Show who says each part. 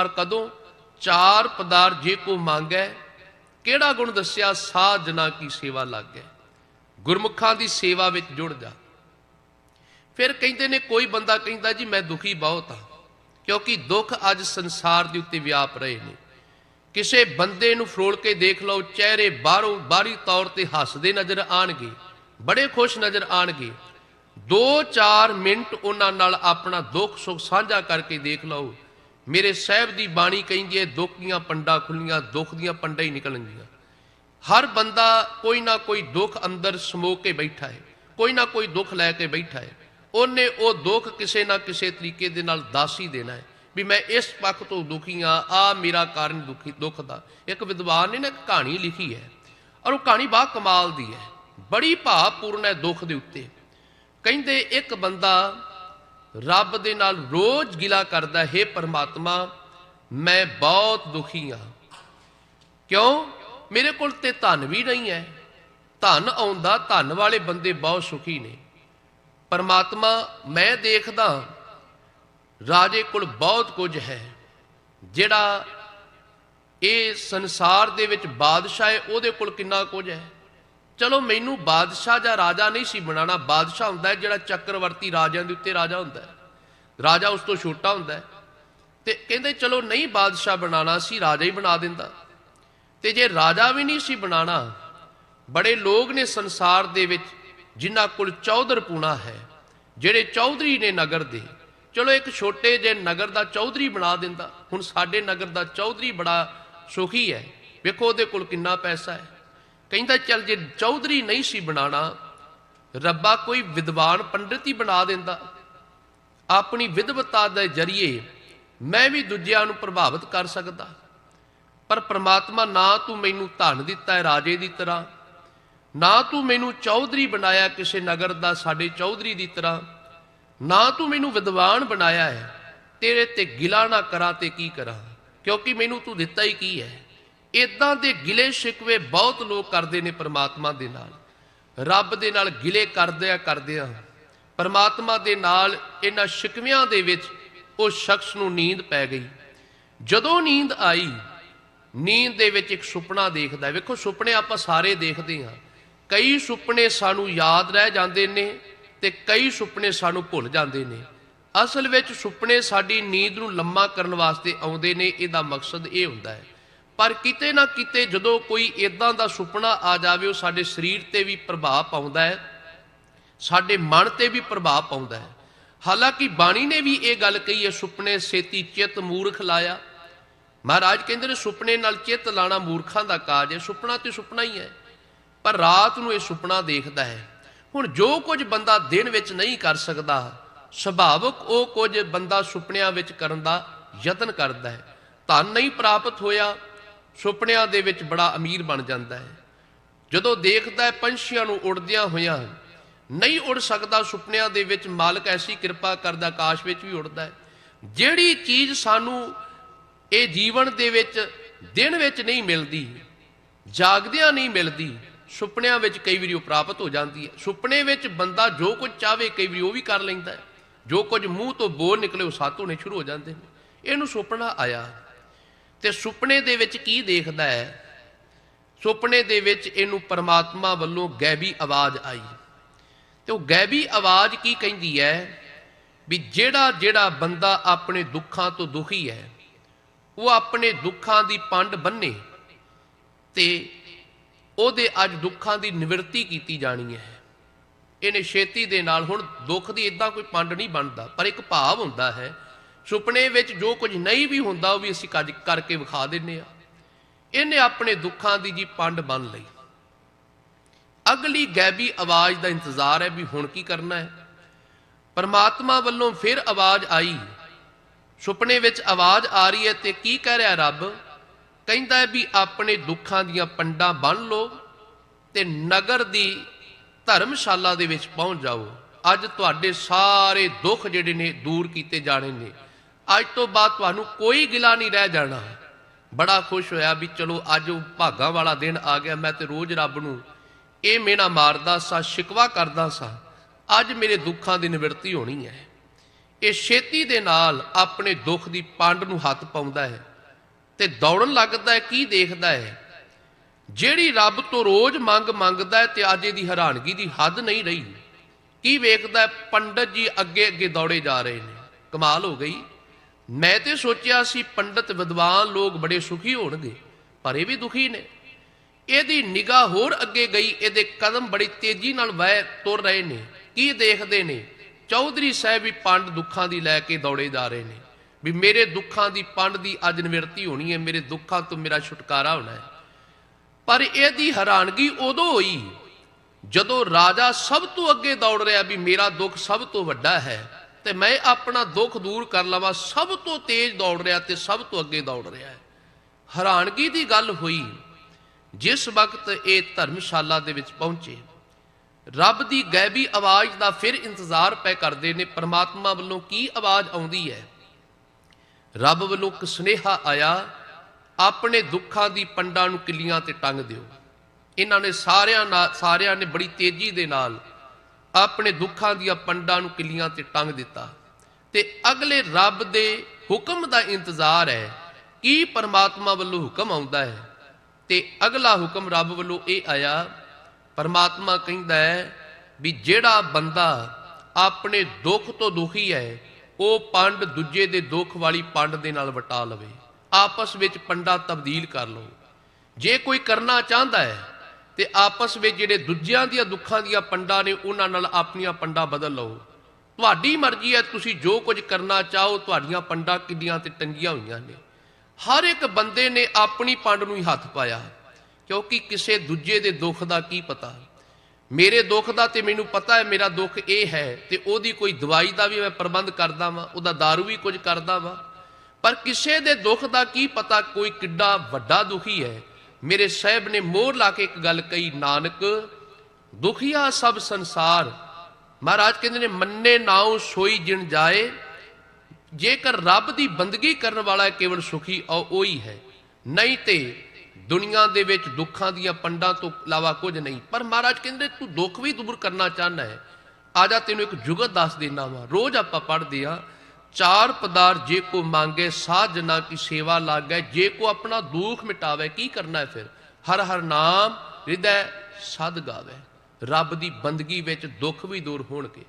Speaker 1: ਪਰ ਕਦੋਂ ਚਾਰ ਪਦਾਰ ਜੇ ਕੋ ਮੰਗੈ, ਕਿਹੜਾ ਗੁਣ ਦੱਸਿਆ ਸਾਧ ਕੀ ਸੇਵਾ ਲੱਗੈ? ਗੁਰਮੁਖਾਂ ਦੀ ਸੇਵਾ ਵਿੱਚ ਜੁੜ ਜਾ। ਫਿਰ ਕਹਿੰਦੇ ਨੇ, ਕੋਈ ਬੰਦਾ ਕਹਿੰਦਾ, ਜੀ ਮੈਂ ਦੁਖੀ ਬਹੁਤ ਹਾਂ, ਕਿਉਂਕਿ ਦੁੱਖ ਅੱਜ ਸੰਸਾਰ ਦੇ ਉੱਤੇ ਵਿਆਪ ਰਹੇ ਨੇ। ਕਿਸੇ ਬੰਦੇ ਨੂੰ ਫਰੋਲ ਕੇ ਦੇਖ ਲਓ, ਚਿਹਰੇ ਬਾਹਰੋਂ ਬਾਹਰੀ ਤੌਰ ਤੇ ਹੱਸਦੇ ਨਜ਼ਰ ਆਣਗੇ, ਬੜੇ ਖੁਸ਼ ਨਜ਼ਰ ਆਣਗੇ। 2-4 ਮਿੰਟ ਉਹਨਾਂ ਨਾਲ ਆਪਣਾ ਦੁੱਖ ਸੁੱਖ ਸਾਂਝਾ ਕਰਕੇ ਦੇਖ ਲਓ ਮੇਰੇ ਸਾਹਿਬ ਦੀ ਬਾਣੀ ਕਹਿੰਦੀ ਹੈ, ਦੁੱਖ ਦੀਆਂ ਪੰਡਾ ਖੁੱਲੀਆਂ ਦੁੱਖ ਦੀਆਂ ਪੰਡਾ ਹੀ ਨਿਕਲਣਗੀਆਂ। ਹਰ ਬੰਦਾ ਕੋਈ ਨਾ ਕੋਈ ਦੁੱਖ ਅੰਦਰ ਸਮੋ ਕੇ ਬੈਠਾ ਹੈ, ਕੋਈ ਨਾ ਕੋਈ ਦੁੱਖ ਲੈ ਕੇ ਬੈਠਾ ਹੈ। ਉਹਨੇ ਉਹ ਦੁੱਖ ਕਿਸੇ ਨਾ ਕਿਸੇ ਤਰੀਕੇ ਦੇ ਨਾਲ ਦੱਸ ਹੀ ਦੇਣਾ ਹੈ ਵੀ ਮੈਂ ਇਸ ਪੱਖ ਤੋਂ ਦੁਖੀ ਆ ਆ ਮੇਰਾ ਕਾਰਨ ਦੁਖੀ ਦੁੱਖ ਦਾ। ਇੱਕ ਵਿਦਵਾਨ ਨੇ ਨਾ ਇੱਕ ਕਹਾਣੀ ਲਿਖੀ ਹੈ ਔਰ ਉਹ ਕਹਾਣੀ ਬਾ ਕਮਾਲ ਦੀ ਹੈ। ਬੜੀ ਭਾਵਪੂਰਨ ਹੈ ਦੁੱਖ ਦੇ ਉੱਤੇ। ਕਹਿੰਦੇ ਇੱਕ ਬੰਦਾ ਰੱਬ ਦੇ ਨਾਲ ਰੋਜ਼ ਗਿਲਾ ਕਰਦਾ, ਹੈ ਪਰਮਾਤਮਾ, ਮੈਂ ਬਹੁਤ ਦੁਖੀ ਹਾਂ। ਕਿਉਂ? ਮੇਰੇ ਕੋਲ ਤੇ ਧਨ ਵੀ ਨਹੀਂ ਹੈ। ਧਨ ਆਉਂਦਾ, ਧਨ ਵਾਲੇ ਬੰਦੇ ਬਹੁਤ ਸੁਖੀ ਨੇ। ਪਰਮਾਤਮਾ, ਮੈਂ ਦੇਖਦਾ ਰਾਜੇ ਕੋਲ ਬਹੁਤ ਕੁਝ ਹੈ। ਜਿਹੜਾ ਇਹ ਸੰਸਾਰ ਦੇ ਵਿੱਚ ਬਾਦਸ਼ਾਹ ਹੈ, ਉਹਦੇ ਕੋਲ ਕਿੰਨਾ ਕੁਝ ਹੈ? ਚਲੋ ਮੈਨੂੰ ਬਾਦਸ਼ਾਹ ਜਾਂ ਰਾਜਾ ਨਹੀਂ ਸੀ ਬਣਾਉਣਾ। ਬਾਦਸ਼ਾਹ ਹੁੰਦਾ ਜਿਹੜਾ ਚੱਕਰਵਰਤੀ ਰਾਜਿਆਂ ਦੇ ਉੱਤੇ ਰਾਜਾ ਹੁੰਦਾ ਰਾਜਾ ਉਸ ਤੋਂ ਛੋਟਾ ਹੁੰਦਾ ਹੈ। ਤੇ ਕਹਿੰਦੇ ਚਲੋ ਨਹੀਂ ਬਾਦਸ਼ਾਹ ਬਣਾਉਣਾ ਸੀ ਰਾਜਾ ਹੀ ਬਣਾ ਦਿੰਦਾ। ਤੇ ਜੇ ਰਾਜਾ ਵੀ ਨਹੀਂ ਸੀ ਬਣਾਉਣਾ, ਬੜੇ ਲੋਕ ਨੇ ਸੰਸਾਰ ਦੇ ਵਿੱਚ ਜਿਨ੍ਹਾਂ ਕੋਲ ਚੌਧਰ ਪੂਣਾ ਹੈ, ਜਿਹੜੇ ਚੌਧਰੀ ਨੇ ਨਗਰ ਦੇ। ਚਲੋ ਇੱਕ ਛੋਟੇ ਜਿਹੇ ਨਗਰ ਦਾ ਚੌਧਰੀ ਬਣਾ ਦਿੰਦਾ। ਹੁਣ ਸਾਡੇ ਨਗਰ ਦਾ ਚੌਧਰੀ ਬੜਾ ਸੁਖੀ ਹੈ। ਵੇਖੋ ਉਹਦੇ ਕੋਲ ਕਿੰਨਾ ਪੈਸਾ ਹੈ। ਕਹਿੰਦਾ, ਚੱਲ ਜੇ ਚੌਧਰੀ ਨਹੀਂ ਸੀ ਬਣਾਣਾ ਰੱਬਾ ਕੋਈ ਵਿਦਵਾਨ ਪੰਡਿਤ ਹੀ ਬਣਾ ਦਿੰਦਾ। ਆਪਣੀ ਵਿਦਵਤਾ ਦੇ ਜਰੀਏ ਮੈਂ ਵੀ ਦੂਜਿਆਂ ਨੂੰ ਪ੍ਰਭਾਵਿਤ ਕਰ ਸਕਦਾ। ਪਰ ਪ੍ਰਮਾਤਮਾ, ਨਾ ਤੂੰ ਮੈਨੂੰ ਧਨ ਦਿੱਤਾ ਹੈ ਰਾਜੇ ਦੀ ਤਰ੍ਹਾਂ, ਨਾ ਤੂੰ ਮੈਨੂੰ ਚੌਧਰੀ ਬਣਾਇਆ ਕਿਸੇ ਨਗਰ ਦਾ ਸਾਡੇ ਚੌਧਰੀ ਦੀ ਤਰ੍ਹਾਂ, ਨਾ ਤੂੰ ਮੈਨੂੰ ਵਿਦਵਾਨ ਬਣਾਇਆ ਹੈ, ਤੇਰੇ ਤੇ ਗਿਲਾ ਨਾ ਕਰਾਂ ਤੇ ਕੀ ਕਰਾਂ, ਕਿਉਂਕਿ ਮੈਨੂੰ ਤੂੰ ਦਿੱਤਾ ਹੀ ਕੀ ਹੈ। ਇਦਾਂ ਦੇ ਗਿਲੇ ਸ਼ਿਕਵੇ ਬਹੁਤ ਲੋਕ ਕਰਦੇ ਨੇ ਪ੍ਰਮਾਤਮਾ ਦੇ ਨਾਲ। ਰੱਬ ਦੇ ਨਾਲ ਗਿਲੇ ਕਰਦਿਆਂ ਕਰਦਿਆਂ, ਪਰਮਾਤਮਾ ਦੇ ਨਾਲ ਇਹਨਾਂ ਸ਼ਿਕਵਿਆਂ ਦੇ ਵਿੱਚ ਉਹ ਸ਼ਖਸ ਨੂੰ ਨੀਂਦ ਪੈ ਗਈ। ਜਦੋਂ ਨੀਂਦ ਆਈ, ਨੀਂਦ ਦੇ ਵਿੱਚ ਇੱਕ ਸੁਪਨਾ ਦੇਖਦਾ ਵੇਖੋ, ਸੁਪਨੇ ਆਪਾਂ ਸਾਰੇ ਦੇਖਦੇ ਹਾਂ। ਕਈ ਸੁਪਨੇ ਸਾਨੂੰ ਯਾਦ ਰਹਿ ਜਾਂਦੇ ਨੇ ਤੇ ਕਈ ਸੁਪਨੇ ਸਾਨੂੰ ਭੁੱਲ ਜਾਂਦੇ ਨੇ। ਅਸਲ ਵਿੱਚ ਸੁਪਨੇ ਸਾਡੀ ਨੀਂਦ ਨੂੰ ਲੰਮਾ ਕਰਨ ਵਾਸਤੇ ਆਉਂਦੇ ਨੇ, ਇਹਦਾ ਮਕਸਦ ਇਹ ਹੁੰਦਾ ਹੈ ਪਰ ਕਿਤੇ ਨਾ ਕਿਤੇ ਜਦੋਂ ਕੋਈ ਇਦਾਂ ਦਾ ਸੁਪਨਾ ਆ ਜਾਵੇ, ਉਹ ਸਾਡੇ ਸਰੀਰ ਤੇ ਵੀ ਪ੍ਰਭਾਵ ਪਾਉਂਦਾ ਹੈ, ਸਾਡੇ ਮਨ ਤੇ ਵੀ ਪ੍ਰਭਾਵ ਪਾਉਂਦਾ ਹੈ। ਹਾਲਾਂਕਿ ਬਾਣੀ ਨੇ ਵੀ ਇਹ ਗੱਲ ਕਹੀ ਹੈ, ਸੁਪਨੇ ਸੇਤੀ ਚਿੱਤ ਮੂਰਖ ਲਾਇਆ। ਮਹਾਰਾਜ ਕਹਿੰਦੇ ਨੇ, ਸੁਪਨੇ ਨਾਲ ਚਿੱਤ ਲਾਣਾ ਮੂਰਖਾਂ ਦਾ ਕਾਜ ਹੈ, ਸੁਪਨਾ ਤੇ ਸੁਪਨਾ ਹੀ ਹੈ, ਪਰ ਰਾਤ ਨੂੰ ਇਹ ਸੁਪਨਾ ਦੇਖਦਾ ਹੈ। ਹੁਣ ਜੋ ਕੁਝ ਬੰਦਾ ਦਿਨ ਵਿੱਚ ਨਹੀਂ ਕਰ ਸਕਦਾ, ਸੁਭਾਵਕ ਉਹ ਕੁਝ ਬੰਦਾ ਸੁਪਨਿਆਂ ਵਿੱਚ ਕਰਨ ਦਾ ਯਤਨ ਕਰਦਾ ਹੈ। ਧਨ ਨਹੀਂ ਪ੍ਰਾਪਤ ਹੋਇਆ ਸੁਪਨਿਆਂ ਦੇ ਵਿੱਚ ਬੜਾ ਅਮੀਰ ਬਣ ਜਾਂਦਾ ਹੈ। ਜਦੋਂ ਦੇਖਦਾ ਹੈ ਪੰਛੀਆਂ ਨੂੰ ਉੜਦਿਆਂ ਹੋਇਆਂ, ਨਹੀਂ ਉੜ ਸਕਦਾ ਸੁਪਨਿਆਂ ਦੇ ਵਿੱਚ ਮਾਲਕ ਐਸੀ ਕਿਰਪਾ ਕਰਦਾ, ਆਕਾਸ਼ ਵਿੱਚ ਵੀ ਉੜਦਾ ਹੈ। ਜਿਹੜੀ ਚੀਜ਼ ਸਾਨੂੰ ਇਹ ਜੀਵਨ ਦੇ ਵਿੱਚ, ਦਿਨ ਵਿੱਚ ਨਹੀਂ ਮਿਲਦੀ, ਜਾਗਦਿਆਂ ਨਹੀਂ ਮਿਲਦੀ, ਸੁਪਨਿਆਂ ਵਿੱਚ ਕਈ ਵਾਰੀ ਉਹ ਪ੍ਰਾਪਤ ਹੋ ਜਾਂਦੀ ਹੈ। ਸੁਪਨੇ ਵਿੱਚ ਬੰਦਾ ਜੋ ਕੁਝ ਚਾਵੇ ਕਈ ਵਾਰੀ ਉਹ ਵੀ ਕਰ ਲੈਂਦਾ ਹੈ। ਜੋ ਕੁਝ ਮੂੰਹ ਤੋਂ ਬੋਲ ਨਿਕਲੇ, ਉਹ ਸੱਤ ਹੋਣੇ ਸ਼ੁਰੂ ਹੋ ਜਾਂਦੇ ਨੇ। ਇਹਨੂੰ ਸੁਪਨਾ ਆਇਆ। ਤੇ ਸੁਪਨੇ ਦੇ ਵਿੱਚ ਕੀ ਦੇਖਦਾ ਹੈ? ਸੁਪਨੇ ਦੇ ਵਿੱਚ ਇਹਨੂੰ ਪਰਮਾਤਮਾ ਵੱਲੋਂ ਗੈਬੀ ਆਵਾਜ਼ ਆਈ। ਤੇ ਉਹ ਗੈਬੀ ਆਵਾਜ਼ ਕੀ ਕਹਿੰਦੀ ਹੈ? ਵੀ ਜਿਹੜਾ ਜਿਹੜਾ ਬੰਦਾ ਆਪਣੇ ਦੁੱਖਾਂ ਤੋਂ ਦੁਖੀ ਹੈ, ਉਹ ਆਪਣੇ ਦੁੱਖਾਂ ਦੀ ਪੰਡ ਬੰਨੇ ਤੇ ਉਹਦੇ ਅੱਜ ਦੁੱਖਾਂ ਦੀ ਨਿਵਰਤੀ ਕੀਤੀ ਜਾਣੀ ਹੈ। ਇਹਨੇ ਛੇਤੀ ਦੇ ਨਾਲ ਹੁਣ ਦੁੱਖ ਦੀ ਇਦਾਂ ਕੋਈ ਪੰਡ ਨਹੀਂ ਬਣਦਾ, ਪਰ ਇੱਕ ਭਾਵ ਹੁੰਦਾ ਹੈ ਸੁਪਨੇ ਵਿੱਚ ਜੋ ਕੁਝ ਨਹੀਂ ਵੀ ਹੁੰਦਾ, ਉਹ ਵੀ ਅਸੀਂ ਕੱਜ ਕਰਕੇ ਵਿਖਾ ਦਿੰਨੇ ਆ ਇਹਨੇ ਆਪਣੇ ਦੁੱਖਾਂ ਦੀ ਜੀ ਪੰਡ ਬੰਨ ਲਈ। ਅਗਲੀ ਗੈਬੀ ਆਵਾਜ਼ ਦਾ ਇੰਤਜ਼ਾਰ ਹੈ ਵੀ ਹੁਣ ਕੀ ਕਰਨਾ ਹੈ। ਪਰਮਾਤਮਾ ਵੱਲੋਂ ਫਿਰ ਆਵਾਜ਼ ਆਈ। ਸੁਪਨੇ ਵਿੱਚ ਆਵਾਜ਼ ਆ ਰਹੀ ਹੈ ਤੇ ਕੀ ਕਹਿ ਰਿਹਾ ਰੱਬ? ਕਹਿੰਦਾ ਵੀ ਆਪਣੇ ਦੁੱਖਾਂ ਦੀਆਂ ਪੰਡਾਂ ਬੰਨ ਲਓ ਤੇ ਨਗਰ ਦੀ ਧਰਮਸ਼ਾਲਾ ਦੇ ਵਿੱਚ ਪਹੁੰਚ ਜਾਓ। ਅੱਜ ਤੁਹਾਡੇ ਸਾਰੇ ਦੁੱਖ ਜਿਹੜੇ ਨੇ ਦੂਰ ਕੀਤੇ ਜਾਣੇ ਨੇ। ਅੱਜ ਤੋਂ ਬਾਅਦ ਤੁਹਾਨੂੰ ਕੋਈ ਗਿਲਾ ਨਹੀਂ ਰਹਿ ਜਾਣਾ। ਬੜਾ ਖੁਸ਼ ਹੋਇਆ ਵੀ ਚਲੋ ਅੱਜ ਉਹ ਭਾਗਾਂ ਵਾਲਾ ਦਿਨ ਆ ਗਿਆ, ਮੈਂ ਤੇ ਰੋਜ਼ ਰੱਬ ਨੂੰ ਇਹ ਮੇਣਾ ਮਾਰਦਾ ਸਾਂ, ਸ਼ਿਕਵਾ ਕਰਦਾ ਸਾਂ, ਅੱਜ ਮੇਰੇ ਦੁੱਖਾਂ ਦੀ ਨਿਵਰਤੀ ਹੋਣੀ ਹੈ। ਇਹ ਛੇਤੀ ਦੇ ਨਾਲ ਆਪਣੇ ਦੁੱਖ ਦੀ ਪੰਡ ਨੂੰ ਹੱਥ ਪਾਉਂਦਾ ਹੈ ਤੇ ਦੌੜਨ ਲੱਗਦਾ ਹੈ, ਕੀ ਦੇਖਦਾ ਹੈ? ਜਿਹੜੀ ਰੱਬ ਤੋਂ ਰੋਜ਼ ਮੰਗ ਮੰਗਦਾ ਹੈ ਤੇ ਅੱਜ ਇਹਦੀ ਹੈਰਾਨਗੀ ਦੀ ਹੱਦ ਨਹੀਂ ਰਹੀ। ਕੀ ਵੇਖਦਾ ਹੈ? ਪੰਡਤ ਜੀ ਅੱਗੇ ਅੱਗੇ ਦੌੜੇ ਜਾ ਰਹੇ ਨੇ। ਕਮਾਲ ਹੋ ਗਈ। ਮੈਂ ਤੇ ਸੋਚਿਆ ਸੀ ਪੰਡਤ ਵਿਦਵਾਨ ਲੋਕ ਬੜੇ ਸੁਖੀ ਹੋਣਗੇ, ਪਰ ਇਹ ਵੀ ਦੁਖੀ ਨੇ। ਇਹਦੀ ਨਿਗਾਹ ਹੋਰ ਅੱਗੇ ਗਈ, ਇਹਦੇ ਕਦਮ ਬੜੀ ਤੇਜ਼ੀ ਨਾਲ ਵਹਿ ਤੁਰ ਰਹੇ ਨੇ। ਕੀ ਦੇਖਦੇ ਨੇ? ਚੌਧਰੀ ਸਾਹਿਬ ਵੀ ਪੰਡ ਦੁੱਖਾਂ ਦੀ ਲੈ ਕੇ ਦੌੜੇ ਜਾ ਰਹੇ ਨੇ। ਵੀ ਮੇਰੇ ਦੁੱਖਾਂ ਦੀ ਪੰਡ ਦੀ ਅੱਜ ਨਿਵਰਤੀ ਹੋਣੀ ਹੈ, ਮੇਰੇ ਦੁੱਖਾਂ ਤੋਂ ਮੇਰਾ ਛੁਟਕਾਰਾ ਹੋਣਾ ਹੈ। ਪਰ ਇਹਦੀ ਹੈਰਾਨਗੀ ਉਦੋਂ ਹੋਈ, ਜਦੋਂ ਰਾਜਾ ਸਭ ਤੋਂ ਅੱਗੇ ਦੌੜ ਰਿਹਾ ਵੀ ਮੇਰਾ ਦੁੱਖ ਸਭ ਤੋਂ ਵੱਡਾ ਹੈ। ਤੇ ਮੈਂ ਆਪਣਾ ਦੁੱਖ ਦੂਰ ਕਰ ਲਵਾਂ। ਸਭ ਤੋਂ ਤੇਜ਼ ਦੌੜ ਰਿਹਾ ਤੇ ਸਭ ਤੋਂ ਅੱਗੇ ਦੌੜ ਰਿਹਾ ਹੈ। ਹੈਰਾਨਗੀ ਦੀ ਗੱਲ ਹੋਈ, ਜਿਸ ਵਕਤ ਇਹ ਧਰਮਸ਼ਾਲਾ ਦੇ ਵਿੱਚ ਪਹੁੰਚੇ। ਰੱਬ ਦੀ ਗੈਬੀ ਆਵਾਜ਼ ਦਾ ਫਿਰ ਇੰਤਜ਼ਾਰ ਪੈ ਕਰਦੇ ਨੇ, ਪਰਮਾਤਮਾ ਵੱਲੋਂ ਕੀ ਆਵਾਜ਼ ਆਉਂਦੀ ਹੈ? ਰੱਬ ਵੱਲੋਂ ਇੱਕ ਸੁਨੇਹਾ ਆਇਆ, ਆਪਣੇ ਦੁੱਖਾਂ ਦੀ ਪੰਡਾਂ ਨੂੰ ਕਿੱਲੀਆਂ ਤੇ ਟੰਗ ਦਿਓ। ਇਹਨਾਂ ਨੇ ਸਾਰਿਆਂ ਨਾਲ ਸਾਰਿਆਂ ਨੇ ਬੜੀ ਤੇਜ਼ੀ ਦੇ ਨਾਲ ਆਪਣੇ ਦੁੱਖਾਂ ਦੀਆਂ ਪੰਡਾਂ ਨੂੰ ਕਿੱਲੀਆਂ ਤੇ ਟੰਗ ਦਿੱਤਾ। ਤੇ ਅਗਲੇ ਰੱਬ ਦੇ ਹੁਕਮ ਦਾ ਇੰਤਜ਼ਾਰ ਹੈ, ਕੀ ਪਰਮਾਤਮਾ ਵੱਲੋਂ ਹੁਕਮ ਆਉਂਦਾ ਹੈ? ਤੇ ਅਗਲਾ ਹੁਕਮ ਰੱਬ ਵੱਲੋਂ ਇਹ ਆਇਆ, ਪਰਮਾਤਮਾ ਕਹਿੰਦਾ ਹੈ ਵੀ ਜਿਹੜਾ ਬੰਦਾ ਆਪਣੇ ਦੁੱਖ ਤੋਂ ਦੁਖੀ ਹੈ, ਉਹ ਪੰਡ ਦੂਜੇ ਦੇ ਦੁੱਖ ਵਾਲੀ ਪੰਡ ਦੇ ਨਾਲ ਵਟਾ ਲਵੇ। ਆਪਸ ਵਿੱਚ ਪੰਡਾ ਤਬਦੀਲ ਕਰ ਲਓ। ਜੇ ਕੋਈ ਕਰਨਾ ਚਾਹੁੰਦਾ ਹੈ ਤੇ ਆਪਸ ਵਿੱਚ ਜਿਹੜੇ ਦੂਜਿਆਂ ਦੀਆਂ ਦੁੱਖਾਂ ਦੀਆਂ ਪੰਡਾਂ ਨੇ, ਉਹਨਾਂ ਨਾਲ ਆਪਣੀਆਂ ਪੰਡਾਂ ਬਦਲ ਲਓ। ਤੁਹਾਡੀ ਮਰਜ਼ੀ ਹੈ, ਤੁਸੀਂ ਜੋ ਕੁਝ ਕਰਨਾ ਚਾਹੋ, ਤੁਹਾਡੀਆਂ ਪੰਡਾਂ ਕਿੱਡੀਆਂ ਤੇ ਟੰਗੀਆਂ ਹੋਈਆਂ ਨੇ। ਹਰ ਇੱਕ ਬੰਦੇ ਨੇ ਆਪਣੀ ਪੰਡ ਨੂੰ ਹੀ ਹੱਥ ਪਾਇਆ, ਕਿਉਂਕਿ ਕਿਸੇ ਦੂਜੇ ਦੇ ਦੁੱਖ ਦਾ ਕੀ ਪਤਾ? ਮੇਰੇ ਦੁੱਖ ਦਾ ਤੇ ਮੈਨੂੰ ਪਤਾ ਹੈ, ਮੇਰਾ ਦੁੱਖ ਇਹ ਹੈ ਤੇ ਉਹਦੀ ਕੋਈ ਦਵਾਈ ਦਾ ਵੀ ਮੈਂ ਪ੍ਰਬੰਧ ਕਰਦਾ ਵਾਂ, ਉਹਦਾ दारू ਵੀ ਕੁਝ ਕਰਦਾ ਵਾਂ। ਪਰ ਕਿਸੇ ਦੇ ਦੁੱਖ ਦਾ ਕੀ ਪਤਾ, ਕੋਈ ਕਿੱਡਾ ਵੱਡਾ ਦੁਖੀ ਹੈ ਮੇਰੇ ਸਾਹਿਬ ਨੇ ਮੋਹਰ ਲਾ ਕੇ ਇੱਕ ਗੱਲ ਕਹੀ, ਨਾਨਕ, ਦੁਖੀਆ ਸਭ ਸੰਸਾਰ। ਮਹਾਰਾਜ ਕਹਿੰਦੇ ਨੇ, ਮੰਨੇ ਨਾਉ ਸੋਈ ਜਿਣ ਜਾਏ, ਜੇਕਰ ਰੱਬ ਦੀ ਬੰਦਗੀ ਕਰਨ ਵਾਲਾ ਕੇਵਲ ਸੁਖੀ, ਉਹ ਉਹੀ ਹੈ। ਨਹੀਂ ਤੇ ਦੁਨੀਆ ਦੇ ਵਿੱਚ ਦੁੱਖਾਂ ਦੀਆਂ ਪੰਡਾਂ ਤੋਂ ਇਲਾਵਾ ਕੁਝ ਨਹੀਂ। ਪਰ ਮਹਾਰਾਜ ਕਹਿੰਦੇ, ਤੂੰ ਦੁੱਖ ਵੀ ਦੂਰ ਕਰਨਾ ਚਾਹਨਾ ਹੈ। ਆ ਜਾ, ਤੈਨੂੰ ਇੱਕ ਜੁਗਤ ਦੱਸ ਦੇਣਾ ਵਾ। ਰੋਜ਼ ਆਪਾਂ ਪੜ੍ਹਦੇ ਆ ਚਾਰ ਪਦਾਰ ਜੇ ਕੋ ਮੰਗੇ, ਸਾਧ ਜਨਾ ਕੀ ਸੇਵਾ ਲਾਗੈ, ਜੇ ਕੋ ਆਪਣਾ ਦੁੱਖ ਮਿਟਾਵੇ, ਕੀ ਕਰਨਾ ਹੈ ਫਿਰ? ਹਰ ਹਰ ਨਾਮ ਹਿਰਦੈ ਸਦ ਗਾਵੇ। ਰੱਬ ਦੀ ਬੰਦਗੀ ਵਿੱਚ ਦੁੱਖ ਵੀ ਦੂਰ ਹੋਣਗੇ।